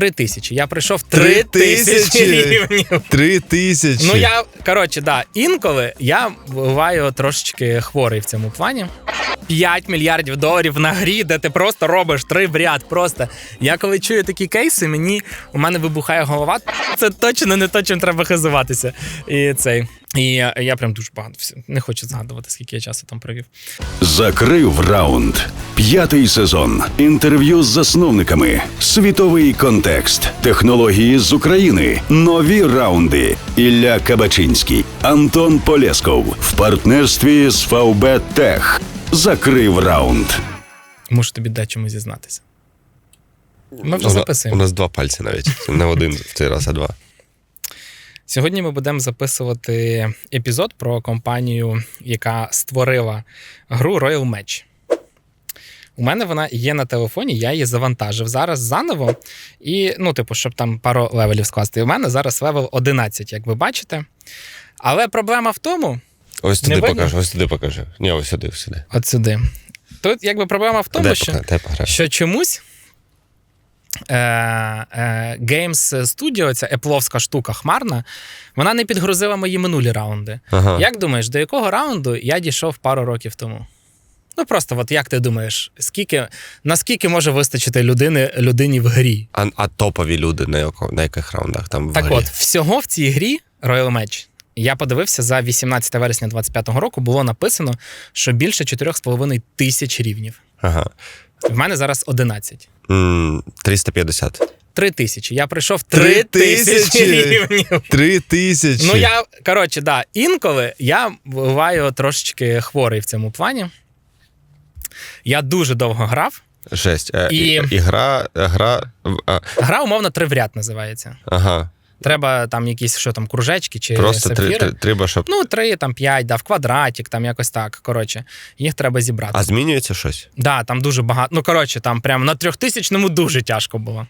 Три тисячі. Я прийшов Три тисячі? рівнів. Три тисячі. Ну я коротше, да, інколи я буваю трошечки хворий в цьому плані. 5 мільярдів доларів на грі, де ти просто робиш три в ряд. Просто я коли чую такі кейси, мені у мене вибухає голова. Це точно не то, чим треба хизуватися. І цей. І я, я прям дуже багато не хочу згадувати, скільки я часу там провів. Закрив раунд. П'ятий сезон. Інтерв'ю з засновниками. Світовий контекст. Технології з України. Нові раунди. Ілля Кабачинський. Антон Полєсков. В партнерстві з ВБ Тех. Закрив раунд. Мушу тобі дати чомусь зізнатися. Ми вже записуємо. У нас два пальці навіть. Не один в цей раз, а два. Сьогодні ми будемо записувати епізод про компанію, яка створила гру Royal Match. У мене вона є на телефоні, я її завантажив зараз заново. І, ну, типу, щоб там пару левелів скласти. У мене зараз левел 11, як ви бачите. Але проблема в тому, Ось туди покажу, ось туди покажу. Ні, ось сюди, ось сюди. от сюди. Тут якби проблема в тому, Де що, пока- де що чомусь е, е, Games Studio, ця епловська штука хмарна, вона не підгрузила мої минулі раунди. Ага. Як думаєш, до якого раунду я дійшов пару років тому? Ну просто, от як ти думаєш, скільки, наскільки може вистачити людини, людині в грі? А, а топові люди на, яко, на яких раундах там в Так грі? от, всього в цій грі Royal Match, я подивився за 18 вересня 25-го року, було написано, що більше 4,5 тисяч рівнів. Ага. В мене зараз 11. М, 350. 3 тисячі. Я пройшов Три 3 тисячі тисячі? рівнів. Три тисячі. Ну, я, коротше, да, інколи я буваю трошечки хворий в цьому плані. Я дуже довго грав. Жесть. Е, І- і... Ігра, гра. а, Гра, умовно, три в ряд називається. ага. Треба там якісь що там, кружечки чи Просто сапфіри. три, треба, щоб. Ну, три, там п'ять, да, в квадратик, там якось так. Коротше, їх треба зібрати. А змінюється щось? Да, там дуже багато. Ну, коротше, там прямо на трьохтисячному дуже тяжко було.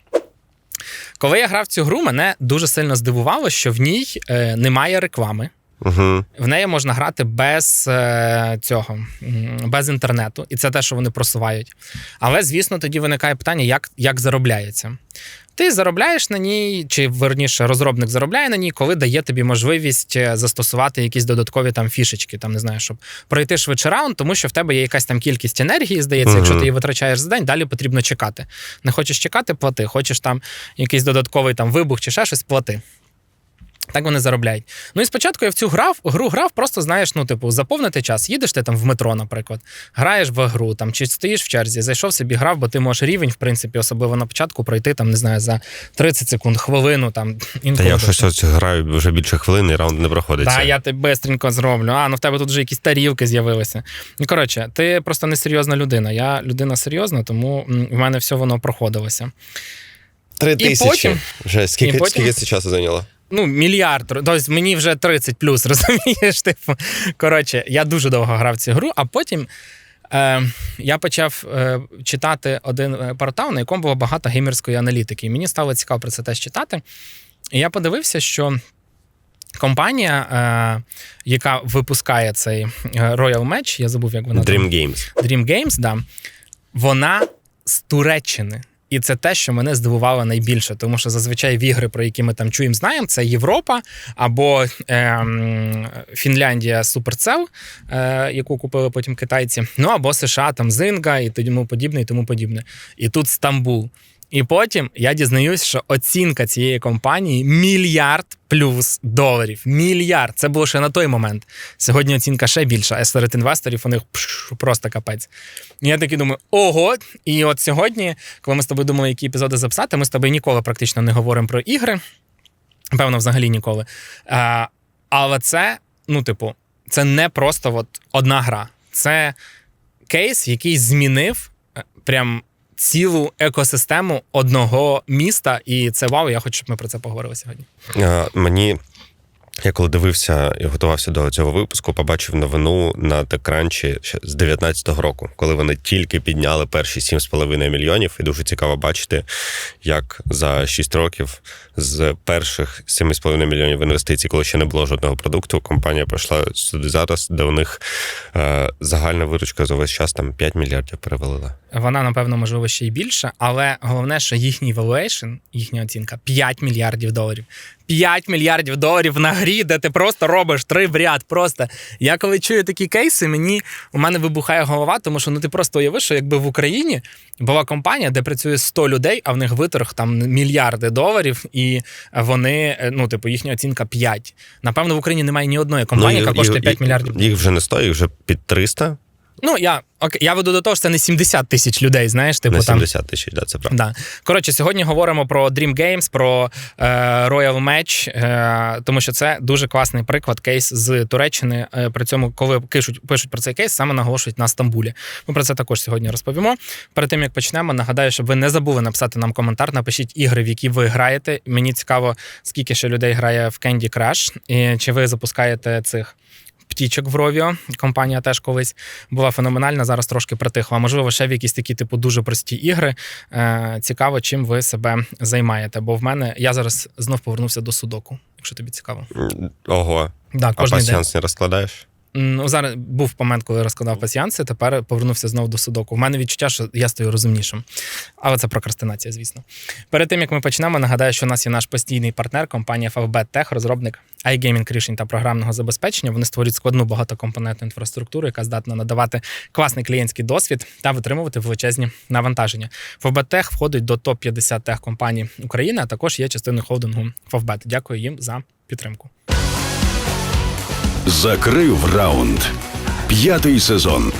Коли я грав цю гру, мене дуже сильно здивувало, що в ній е, немає реклами. Угу. В неї можна грати без е, цього, без інтернету, і це те, що вони просувають. Але, звісно, тоді виникає питання, як, як заробляється. Ти заробляєш на ній, чи верніше, розробник заробляє на ній, коли дає тобі можливість е, застосувати якісь додаткові там фішечки, там не знаю, щоб пройти швидше раунд, тому що в тебе є якась там кількість енергії, здається, якщо ти її витрачаєш за день, далі потрібно чекати. Не хочеш чекати, плати. Хочеш там якийсь додатковий там вибух чи ще щось, плати. Так вони заробляють. Ну і спочатку я в цю грав, гру грав, просто знаєш, ну, типу, заповнити час. Їдеш ти там в метро, наприклад, граєш в гру, там, чи стоїш в черзі, зайшов собі, грав, бо ти можеш рівень, в принципі, особливо на початку, пройти там, не знаю, за 30 секунд, хвилину там. Та інколи я щось ось граю вже більше хвилини, і раунд не проходиться. Так, я тебе швидко зроблю. А, ну в тебе тут вже якісь тарілки з'явилися. Ну, коротше, ти просто не серйозна людина. Я людина серйозна, тому в мене все воно проходилося. Три тисячі. потім- Жесть, скільки, потім- скільки це часу зайняло? Ну, мільярд. Тобто мені вже 30 плюс, розумієш? Типу, коротше, я дуже довго грав цю гру, а потім е, я почав е, читати один е, портал, на якому було багато геймерської аналітики. І мені стало цікаво про це теж читати. І я подивився, що компанія, е, яка випускає цей е, Royal Match, я забув, як вона Dream Games. Dream Games, да, вона з Туреччини. І це те, що мене здивувало найбільше, тому що зазвичай в ігри, про які ми там чуємо, знаємо, це Європа або ем, Фінляндія Суперцел, е, яку купили потім китайці, ну або США, там Зинга і тому подібне, і тому подібне. І тут Стамбул. І потім я дізнаюсь, що оцінка цієї компанії мільярд плюс доларів. Мільярд. Це було ще на той момент. Сьогодні оцінка ще більша, а серед інвесторів у них пш, просто капець. І я такий думаю, ого. І от сьогодні, коли ми з тобою думали, які епізоди записати, ми з тобою ніколи практично не говоримо про ігри. Певно, взагалі ніколи. А, але це, ну, типу, це не просто от одна гра. Це кейс, який змінив е, прям цілу екосистему одного міста. І це вау, я хочу, щоб ми про це поговорили сьогодні. Мені Я коли дивився і готувався до цього випуску, побачив новину на ще з 19-го року, коли вони тільки підняли перші 7,5 мільйонів. І дуже цікаво бачити, як за 6 років з перших 7,5 мільйонів інвестицій, коли ще не було жодного продукту, компанія пройшла сюди зараз, де у них е, загальна виручка за весь час там 5 мільярдів перевалила. Вона, напевно, можливо, ще й більше, але головне, що їхній valuation, їхня оцінка 5 мільярдів доларів. 5 мільярдів доларів на грі, де ти просто робиш три в ряд. Просто я коли чую такі кейси, мені у мене вибухає голова, тому що ну ти просто уяви, що якби в Україні була компанія, де працює 100 людей, а в них виторг там мільярди доларів, і вони, е, ну, типу, їхня оцінка 5. Напевно, в Україні немає ні одної компанії, Ну, яка коштує їх- 5 мільярдів. Їх вже не 100, їх вже під 300 Ну я окей, я веду до того, що це не 70 тисяч людей. Знаєш, типу там 70 тисяч, да, це правда. Да. Коротше, сьогодні говоримо про Dream Games, про е, Royal Match, е, тому що це дуже класний приклад, кейс з Туреччини. Е, при цьому, коли пишуть, пишуть про цей кейс, саме наголошують на Стамбулі. Ми про це також сьогодні розповімо. Перед тим як почнемо, нагадаю, щоб ви не забули написати нам коментар. Напишіть ігри, в які ви граєте. Мені цікаво, скільки ще людей грає в Candy Crush, і чи ви запускаєте цих. Птічок в Ровіо, компанія теж колись була феноменальна, зараз трошки притихла. Можливо, ще в якісь такі, типу, дуже прості ігри. Е, цікаво, чим ви себе займаєте. Бо в мене я зараз знов повернувся до судоку, якщо тобі цікаво. Ого, Да, а пасіанс не розкладаєш? Ну, зараз був момент, коли я розкладав пасіянси, тепер повернувся знову до судоку. В мене відчуття, що я стаю розумнішим. Але це прокрастинація, звісно. Перед тим як ми почнемо, нагадаю, що у нас є наш постійний партнер, компанія FFBet Tech, розробник iGaming рішень та програмного забезпечення. Вони створюють складну багатокомпонентну інфраструктуру, яка здатна надавати класний клієнтський досвід та витримувати величезні навантаження. FFBet Tech входить до топ 50 тех компаній України, а також є частиною холдингу FFBet. Дякую їм за підтримку. Закрив раунд. П'ятий сезон.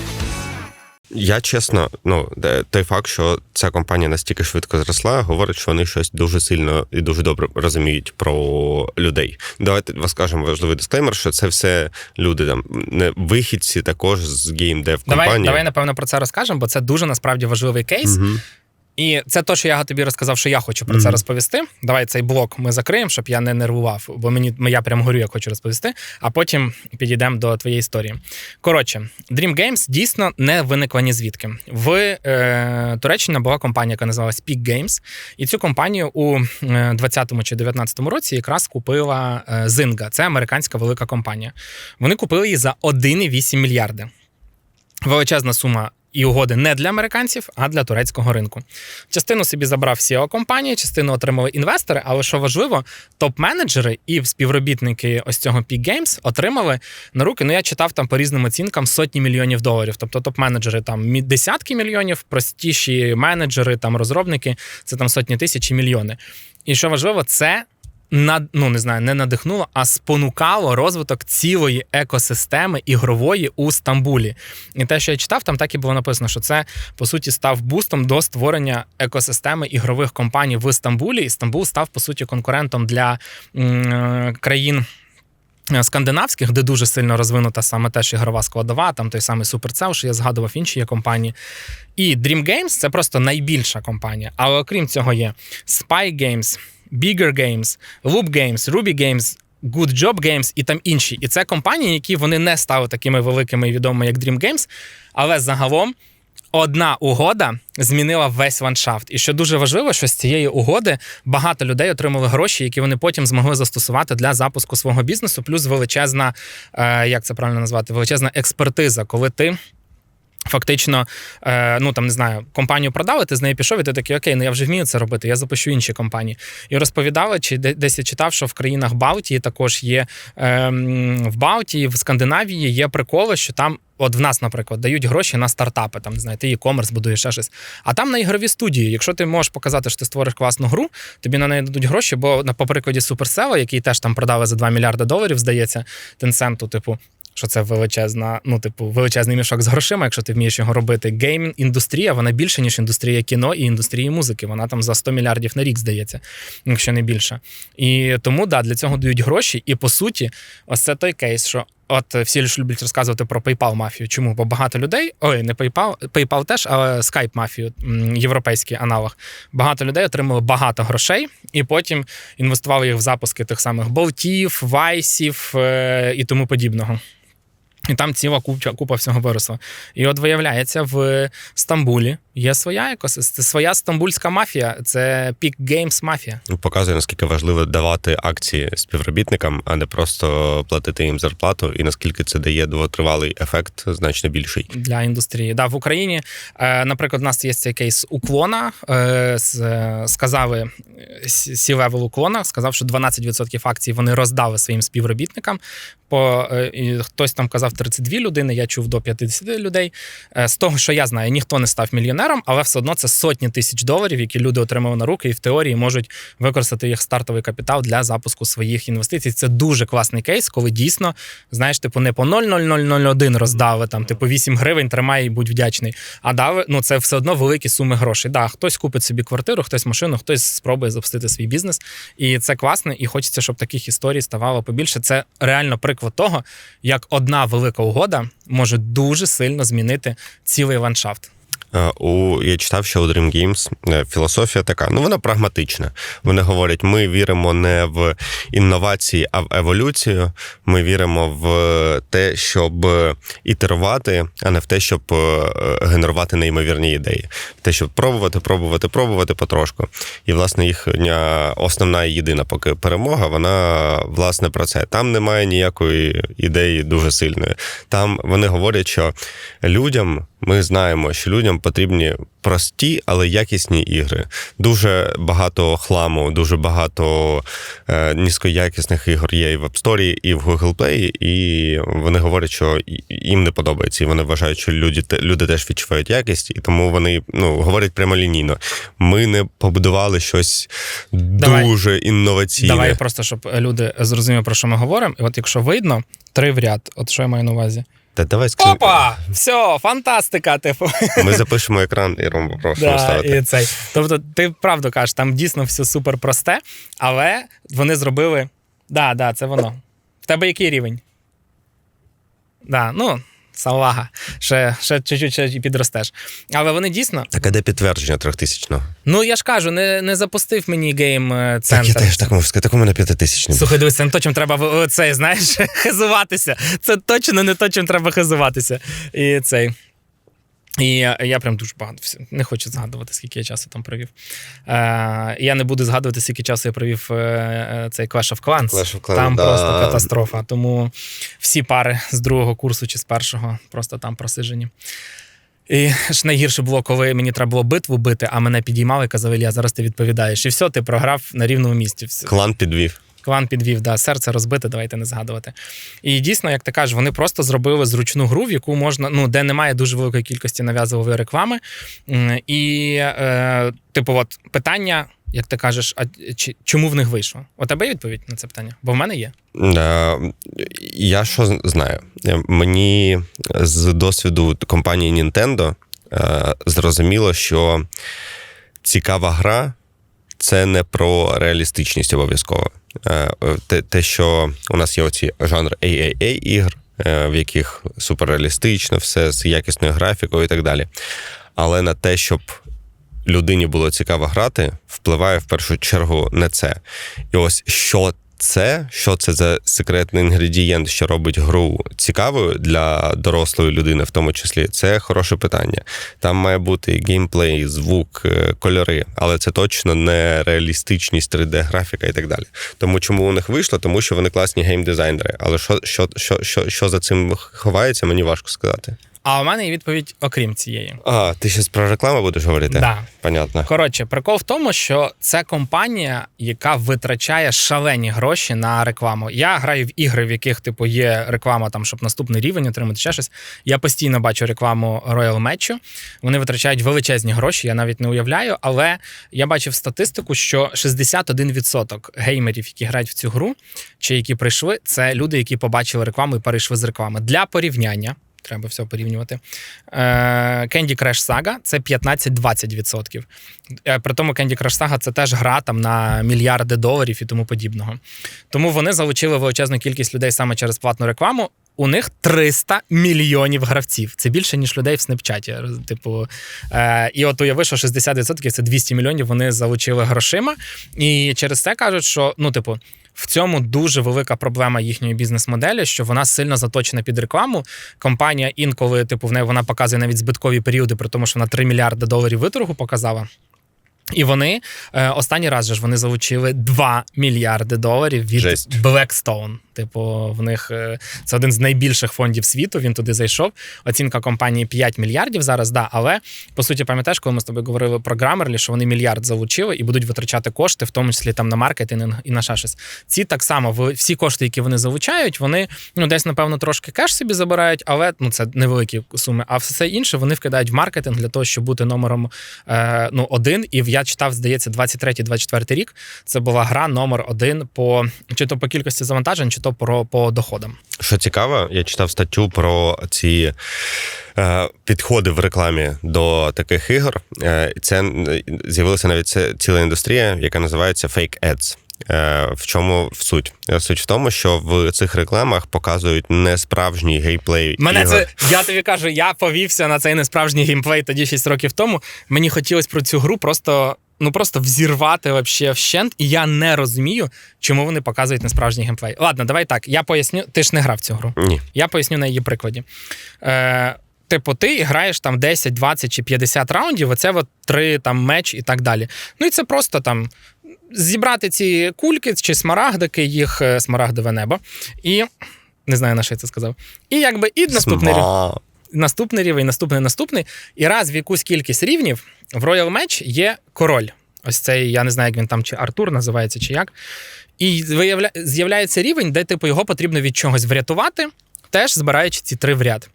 Я чесно, ну той факт, що ця компанія настільки швидко зросла, говорить, що вони щось дуже сильно і дуже добре розуміють про людей. Давайте розкажемо важливий дисклеймер, що це все люди там не вихідці також з геймдев Давай, компанії. давай напевно про це розкажемо, бо це дуже насправді важливий кейс. Мгм. І це те, що я тобі розказав, що я хочу про це розповісти. Давай цей блок ми закриємо, щоб я не нервував, бо мені я прям горю, як хочу розповісти. А потім підійдемо до твоєї історії. Коротше, Dream Games дійсно не виникла ні звідки. В е, Туреччині була компанія, яка називалась Peak Games, і цю компанію у е, 20-му чи 19-му році якраз купила е, Zynga. Це американська велика компанія. Вони купили її за 1,8 мільярди величезна сума і угоди не для американців, а для турецького ринку. Частину собі забрав CEO компанії, частину отримали інвестори. Але що важливо, топ-менеджери і співробітники ось цього Peak Games отримали на руки. Ну я читав там по різним оцінкам сотні мільйонів доларів. Тобто топ-менеджери там десятки мільйонів, простіші менеджери, там розробники це там сотні тисяч і мільйони. І що важливо, це над, ну не знаю, не надихнуло, а спонукало розвиток цілої екосистеми ігрової у Стамбулі. І те, що я читав, там так і було написано, що це по суті став бустом до створення екосистеми ігрових компаній в Стамбулі. І Стамбул став по суті конкурентом для м, е, країн. е, Скандинавських, де дуже сильно розвинута саме теж ігрова складова, там той самий Supercell, що я згадував інші є компанії. І Dream Games це просто найбільша компанія. Але окрім цього є Spy Games, Bigger Games, Loop Games, Ruby Games, Good Job Games і там інші. І це компанії, які вони не стали такими великими і відомими, як Dream Games, але загалом. Одна угода змінила весь ландшафт. І що дуже важливо, що з цієї угоди багато людей отримали гроші, які вони потім змогли застосувати для запуску свого бізнесу. Плюс величезна, е, як це правильно назвати, величезна експертиза, коли ти. Фактично, е, ну там не знаю, компанію продали, ти з нею пішов, і ти такий, окей, ну я вже вмію це робити, я запущу інші компанії. І розповідали, чи десь я читав, що в країнах Балтії також є е, в Балтії, в Скандинавії є приколи, що там. От в нас, наприклад, дають гроші на стартапи, там ти e-commerce будуєш ще щось. А там на ігрові студії, якщо ти можеш показати, що ти створиш класну гру, тобі на неї дадуть гроші, бо на по прикладі Supercell, який теж там продали за 2 мільярди доларів, здається, Tencent, типу, що це величезна, ну, типу, величезний мішок з грошима, якщо ти вмієш його робити. Гейм індустрія, вона більше, ніж індустрія кіно і індустрії музики. Вона там за 100 мільярдів на рік здається, якщо не більше. І тому да, для цього дають гроші. І по суті, ось це той кейс, що От всі ж люблять розказувати про PayPal мафію. Чому? Бо багато людей, ой, не PayPal, PayPal теж, але Skype мафію, європейський аналог. Багато людей отримали багато грошей і потім інвестували їх в запуски тих самих болтів, вайсів е, і тому подібного. І там ціла купа, купа всього виросла. І от виявляється, в Стамбулі є своя екосистема, своя стамбульська мафія. Це Peak Games мафія. Показує, наскільки важливо давати акції співробітникам, а не просто платити їм зарплату, і наскільки це дає довготривалий ефект значно більший. для індустрії. Да, в Україні, е, наприклад, у нас є цей кейс уклона. Е, з- е, сказали сі-левел уклона, сказав, що 12% акцій вони роздали своїм співробітникам. По е, хтось там казав 32 людини, я чув до 50 людей. Е, З того, що я знаю, ніхто не став мільйонером, але все одно це сотні тисяч доларів, які люди отримали на руки, і в теорії можуть використати їх стартовий капітал для запуску своїх інвестицій. Це дуже класний кейс, коли дійсно знаєш, типу, не по 0,0001 роздали, там, типу 8 гривень, тримай і будь вдячний. А дали, ну це все одно великі суми грошей. Да, хтось купить собі квартиру, хтось машину, хтось спробує запустити свій бізнес. І це класно, і хочеться, щоб таких історій ставало побільше. Це реально приклад того, як одна велика угода може дуже сильно змінити цілий ландшафт. Е, У я читав, що у Dream Games е, філософія така. Ну вона прагматична. Вони говорять: ми віримо не в інновації, а в еволюцію. Ми віримо в те, щоб ітерувати, а не в те, щоб е, генерувати неймовірні ідеї. В те, щоб пробувати, пробувати, пробувати потрошку. І власне їхня основна і єдина поки перемога, вона власне про це. Там немає ніякої ідеї дуже сильної. Там вони говорять, що людям. Ми знаємо, що людям потрібні прості, але якісні ігри. Дуже багато хламу, дуже багато е, низькоякісних ігор є і в App Store, і в Google Play, і вони говорять, що їм не подобається. І вони вважають, що люди, люди теж відчувають якість, і тому вони ну, говорять прямолінійно. Ми не побудували щось Давай. дуже інноваційне. Давай просто, щоб люди зрозуміли, про що ми говоримо. І от якщо видно, три в ряд, от що я маю на увазі. Та давай скажи. Опа! Все, фантастика, типу. Ми запишемо екран і Ром просто Да, ставити. і цей. Тобто, ти правду кажеш, там дійсно все супер просте, але вони зробили. Да, да, це воно. В тебе який рівень? Да, ну, салага. Ще, ще чуть-чуть ще і підростеш. Але вони дійсно. Так, а де підтвердження трьохтисячного? Ну, я ж кажу, не, не запустив мені гейм центр. Так, я теж так можу сказати, так у мене п'ятитисячний. Слухай, дивись, це не то, чим треба цей, знаєш, хизуватися. Це точно не то, чим треба хизуватися. І цей. І я, я прям дуже багато не хочу згадувати, скільки я часу там провів. Е, я не буду згадувати, скільки часу я провів е, е, цей Clash of Clans. Clash of Clans, там да. просто катастрофа. Тому всі пари з другого курсу чи з першого просто там просижені. І ж найгірше було, коли мені треба було битву бити, а мене підіймали і казали, Ілля, зараз ти відповідаєш. І все, ти програв на рівному місці. Все. Клан підвів. Клан підвів, да, серце розбите, давайте не згадувати. І дійсно, як ти кажеш, вони просто зробили зручну гру, в яку можна, ну, де немає дуже великої кількості нав'язливої реклами. І, е, типу, от питання, як ти кажеш, а чи, чому в них вийшло? У тебе є відповідь на це питання? Бо в мене є. Я що знаю? Е, Мені з досвіду компанії Nintendo е, зрозуміло, що цікава гра це не про реалістичність обов'язково. Е, Те, те, що у нас є оці жанр AAA ігр, е, в яких суперреалістично, все з якісною графікою і так далі. Але на те, щоб людині було цікаво грати, впливає в першу чергу не це. І ось що це, що це за секретний інгредієнт, що робить гру цікавою для дорослої людини, в тому числі, це хороше питання. Там має бути геймплей, звук, е, кольори, але це точно не реалістичність, 3D-графіка і так далі. Тому чому у них вийшло? Тому що вони класні геймдизайнери. Але що, що, що, що, що за цим ховається, мені важко сказати. А у мене є відповідь, окрім цієї. А, ти зараз про рекламу будеш говорити? Да. Понятно. Коротше, прикол в тому, що це компанія, яка витрачає шалені гроші на рекламу. Я граю в ігри, в яких типу є реклама, там щоб наступний рівень отримати ще щось. Я постійно бачу рекламу Royal Match. Вони витрачають величезні гроші, я навіть не уявляю. Але я бачив статистику, що 61% геймерів, які грають в цю гру, чи які прийшли, це люди, які побачили рекламу і перейшли з реклами. Для порівняння. Треба все порівнювати. Е, Candy Crush Saga це 15-20%. Е, При тому Candy Crush Saga це теж гра там на мільярди доларів і тому подібного. Тому вони залучили величезну кількість людей саме через платну рекламу. у них 300 мільйонів гравців. Це більше, ніж людей в Снепчаті. Типу, е, і от уяви, що 60% це 200 мільйонів вони залучили грошима. І через це кажуть, що ну, типу. В цьому дуже велика проблема їхньої бізнес-моделі, що вона сильно заточена під рекламу. Компанія інколи, типу, в неї вона показує навіть збиткові періоди, при тому, що вона 3 мільярди доларів виторгу показала. І вони е, останній раз же ж вони залучили 2 мільярди доларів від Жесть. Blackstone. Типу, в них е, це один з найбільших фондів світу. Він туди зайшов. Оцінка компанії 5 мільярдів зараз, да. Але по суті, пам'ятаєш, коли ми з тобою говорили про Grammarly, що вони мільярд залучили і будуть витрачати кошти, в тому числі там на маркетинг і на ще щось. Ці так само в- всі кошти, які вони залучають, вони ну десь напевно трошки кеш собі забирають, але ну це невеликі суми. А все інше вони вкидають в маркетинг для того, щоб бути номером е, ну один. І я читав, здається, 23-24 рік. Це була гра номер один по чи то по кількості завантажень, чи то про по доходам. Що цікаво, я читав статтю про ці е, підходи в рекламі до таких ігор. Е, це з'явилася навіть ціла індустрія, яка називається fake ads. Е, В чому в суть? Е, Суть в тому, що в цих рекламах показують не справжній геймплей. Мене ігор. це я тобі кажу, я повівся на цей несправжній геймплей тоді 6 років тому. Мені хотілося про цю гру просто. Ну просто взірвати вообще вщент, і я не розумію, чому вони показують несправжній геймплей. Ладно, давай так. Я поясню. Ти ж не грав цю гру. Ні. Я поясню на її прикладі. Е, типу, ти граєш там 10, 20 чи 50 раундів, оце от три там меч і так далі. Ну і це просто там зібрати ці кульки чи смарагдики, їх е, смарагдове небо. І не знаю, на що я це сказав. І якби і наступний рівень наступний рівень, наступний, наступний. І раз в якусь кількість рівнів в Royal Match є король. Ось цей, я не знаю, як він там, чи Артур називається, чи як. І з'являється рівень, де типу його потрібно від чогось врятувати, теж збираючи ці три в ряд.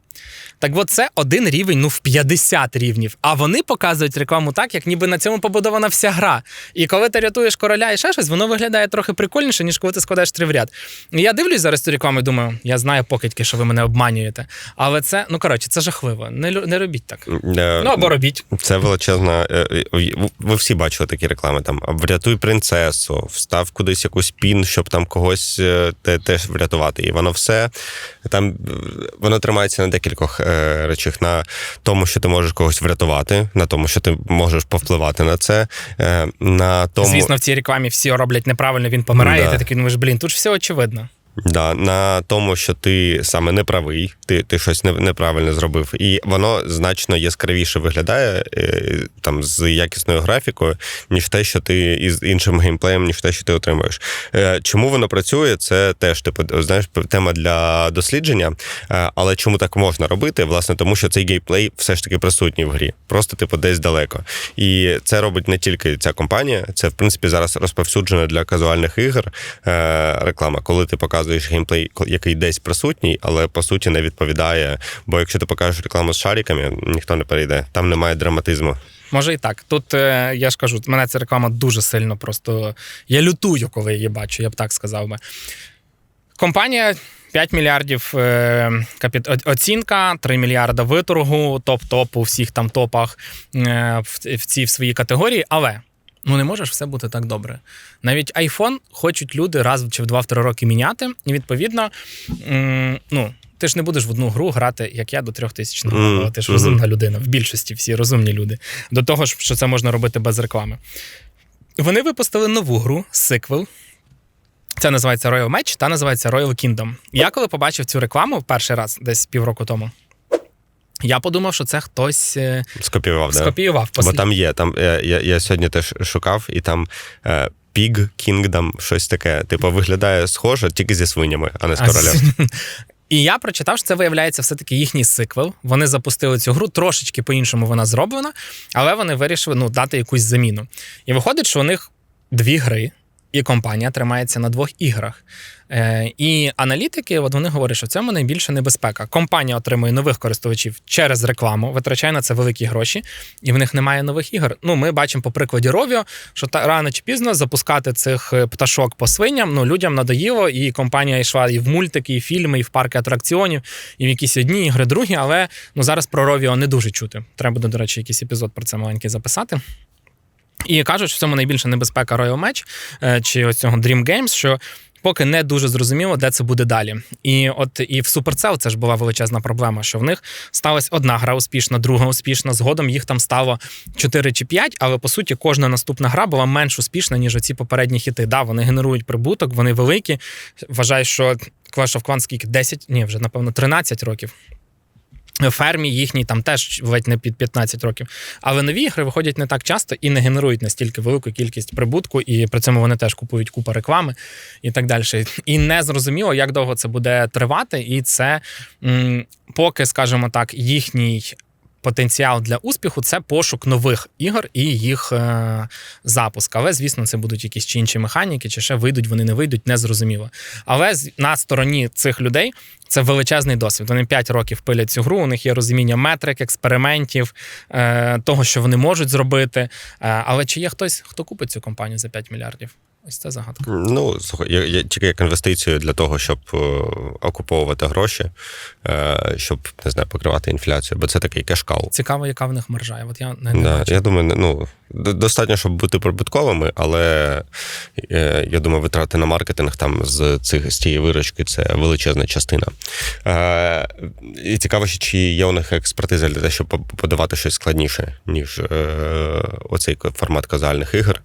Так от це один рівень, ну в 50 рівнів. А вони показують рекламу так, як ніби на цьому побудована вся гра. І коли ти рятуєш короля і ще щось, воно виглядає трохи прикольніше, ніж коли ти складаєш три в ряд. І я дивлюсь зараз цю рекламу і думаю, я знаю покидьки, що ви мене обманюєте. Але це, ну коротше, це жахливо. Не, не робіть так. Е, Ну або робіть. Це величезна. е, е, Ви всі бачили такі реклами. Там врятуй принцесу, встав кудись якусь пін, щоб там когось е, теж врятувати. І воно все там воно тримається на декількох е, речах: на тому, що ти можеш когось врятувати, на тому, що ти можеш повпливати на це. е, На тому, Звісно, в цій рекламі всі роблять неправильно, він помирає, Да. і ти такий думаєш, блін, тут ж все очевидно. Да, на тому, що ти саме не правий, ти, ти щось неправильно зробив, і воно значно яскравіше виглядає е, там з якісною графікою, ніж те, що ти із іншим геймплеєм, ніж те, що ти отримуєш. Е, чому воно працює? Це теж типу, знаєш, тема для дослідження. Е, але чому так можна робити? Власне, тому що цей геймплей все ж таки присутній в грі, просто типу десь далеко. І це робить не тільки ця компанія, це в принципі зараз розповсюджена для казуальних ігор реклама, коли ти показуєш геймплей, який десь присутній, але по суті не відповідає. Бо якщо ти покажеш рекламу з шариками, ніхто не перейде. Там немає драматизму. Може і так. Тут е, я ж кажу, мене ця реклама дуже сильно просто. Я лютую, коли її бачу, я б так сказав би. Компанія 5 мільярдів е, оцінка, 3 мільярда виторгу, топ-топ у всіх там топах е, в цій в своїй категорії. Але ну не можеш все бути так добре. Навіть iPhone хочуть люди раз чи в 2-3 роки міняти. І відповідно, ну. Ти ж не будеш в одну гру грати, як я, до трьох тисяч голову. Ти ж розумна людина. В більшості всі розумні люди. До того ж, що це можна робити без реклами. Вони випустили нову гру, сиквел. Це називається Royal Match, та називається Royal Kingdom. Я коли побачив цю рекламу перший раз, десь півроку тому, я подумав, що це хтось е, Скопіював, да? Бо там є. Там е, я, я сьогодні теж шукав, і там е, Pig Kingdom, щось таке. Типу, виглядає схоже тільки зі свинями, а не з А, королем. І я прочитав, що це виявляється все-таки їхній сиквел. Вони запустили цю гру, трошечки по-іншому вона зроблена, але вони вирішили ну, дати якусь заміну. І виходить, що у них дві гри, і компанія тримається на двох іграх. Е, і аналітики, от вони говорять, що в цьому найбільша небезпека. Компанія отримує нових користувачів через рекламу, витрачає на це великі гроші, і в них немає нових ігор. Ну, ми бачимо по прикладі Ровіо, що та рано чи пізно запускати цих е, пташок по свиням. Ну людям надоїло, і компанія йшла і в мультики, і в фільми, і в парки атракціонів, і в якісь одні ігри, другі. Але ну зараз про Ровіо не дуже чути. Треба буде, до речі, якийсь епізод про це маленький записати. І кажуть, що в цьому найбільша небезпека Royal Match е, чи ось цього Dream Games, що поки не дуже зрозуміло, де це буде далі. І от і в Supercell це ж була величезна проблема, що в них сталася одна гра успішна, друга успішна. Згодом їх там стало 4 чи 5, але по суті кожна наступна гра була менш успішна, ніж оці попередні хіти. Да, вони генерують прибуток, вони великі. Вважаю, що Clash of Clans скільки 10, ні, вже напевно 13 років. Фермі їхній там теж ледь не під 15 років. Але нові ігри виходять не так часто і не генерують настільки велику кількість прибутку, і при цьому вони теж купують купу реклами і так далі. І не зрозуміло, як довго це буде тривати. І це м, поки, скажімо так, їхній. Потенціал для успіху це пошук нових ігор і їх е, запуск. Але, звісно, це будуть якісь чи інші механіки, чи ще вийдуть, вони не вийдуть, незрозуміло. Але на стороні цих людей це величезний досвід. Вони 5 років пилять цю гру. У них є розуміння метрик, експериментів, е, того, що вони можуть зробити. Е, але чи є хтось, хто купить цю компанію за 5 мільярдів? Ось це загадка. Ну, я, я тільки як інвестицію для того, щоб е, окуповувати гроші, е, щоб не знаю, покривати інфляцію, бо це такий кешкал. Цікаво, яка в них маржа. От я не, не Да, бачу. я думаю, ну достатньо, щоб бути прибутковими, але е, я думаю, витрати на маркетинг там з цих з тієї виручки це величезна частина. Е, і цікаво, чи є у них експертиза для того, щоб подавати щось складніше, ніж е, оцей формат казуальних ігор.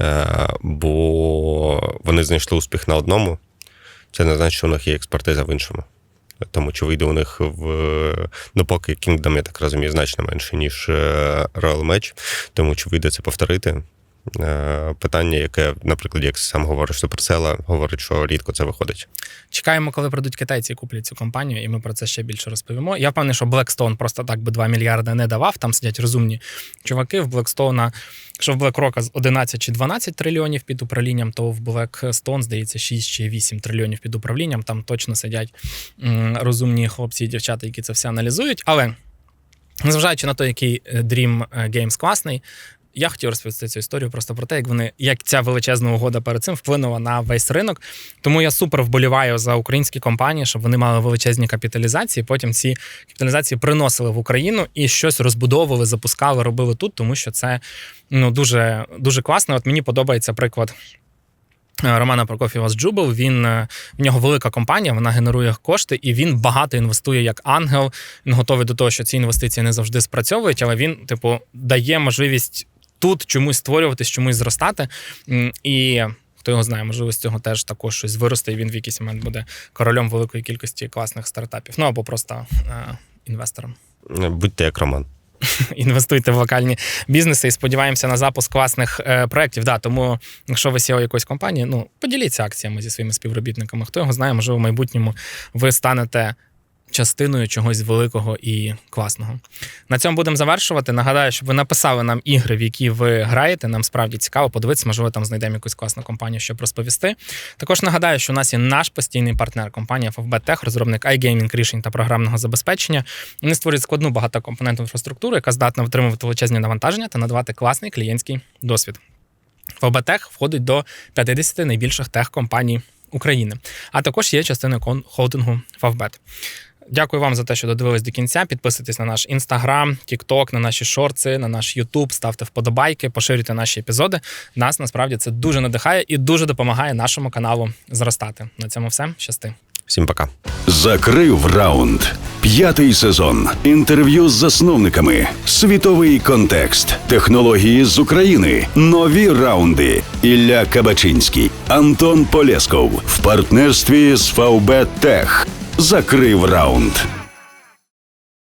Е, бо вони знайшли успіх на одному. Це не значить, що у них є експертиза в іншому. Тому чи вийде у них в ну, поки Kingdom, я так розумію, значно менше, ніж е, Royal Match. Тому чи вийде це повторити? Е, Питання, яке, наприклад, як сам говориш, Supercell, говорить, що рідко це виходить. Чекаємо, коли прийдуть китайці і куплять цю компанію, і ми про це ще більше розповімо. Я впевнений, що Blackstone просто так би 2 мільярди не давав. Там сидять розумні чуваки. В Blackstone, якщо в BlackRock 11 чи 12 трильйонів під управлінням, то в Blackstone, здається, 6 чи 8 трильйонів під управлінням. Там точно сидять розумні хлопці і дівчата, які це все аналізують. Але незважаючи на те, який е, Dream Games класний. Я хотів розповісти цю історію просто про те, як вони як ця величезна угода перед цим вплинула на весь ринок. Тому я супер вболіваю за українські компанії, щоб вони мали величезні капіталізації. Потім ці капіталізації приносили в Україну і щось розбудовували, запускали, робили тут, тому що це ну дуже дуже класно. От мені подобається приклад. е, Романа Прокофєва з Джубл. Він е, в нього велика компанія, вона генерує кошти, і він багато інвестує як ангел. Він готовий до того, що ці інвестиції не завжди спрацьовують, але він, типу, дає можливість тут чомусь створюватись, чомусь зростати. І хто його знає, можливо, з цього теж також щось виросте, і він в якийсь момент буде королем великої кількості класних стартапів. Ну або просто е, інвестором. Будьте як Роман. Інвестуйте в локальні бізнеси і сподіваємося на запуск класних е, проєктів. Да, тому, якщо ви CEO якоїсь компанії, ну поділіться акціями зі своїми співробітниками. Хто його знає, можливо, в майбутньому ви станете частиною чогось великого і класного. На цьому будемо завершувати. Нагадаю, щоб ви написали нам ігри, в які ви граєте. Нам справді цікаво подивитися, можливо, там знайдемо якусь класну компанію, щоб розповісти. Також нагадаю, що у нас є наш постійний партнер компанія FFB Tech, розробник iGaming рішень та програмного забезпечення. Вони створюють складну багатокомпонентну інфраструктуру, яка здатна витримувати величезні навантаження та надавати класний клієнтський досвід. FFB входить до 50 найбільших тех-компаній України, а також є частиною холдингу Favbet. Дякую вам за те, що додивились до кінця. Підписуйтесь на наш інстаграм, тікток, на наші шорти, на наш Ютуб, ставте вподобайки, поширюйте наші епізоди. Нас насправді це дуже надихає і дуже допомагає нашому каналу зростати. На цьому все. Щасти. Всім пока. Закрив раунд. П'ятий сезон. Інтерв'ю з засновниками. Світовий контекст. Технології з України. Нові раунди. Ілля Кабачинський. Антон Полєсков. В партнерстві з ВБ Тех. Закрив раунд.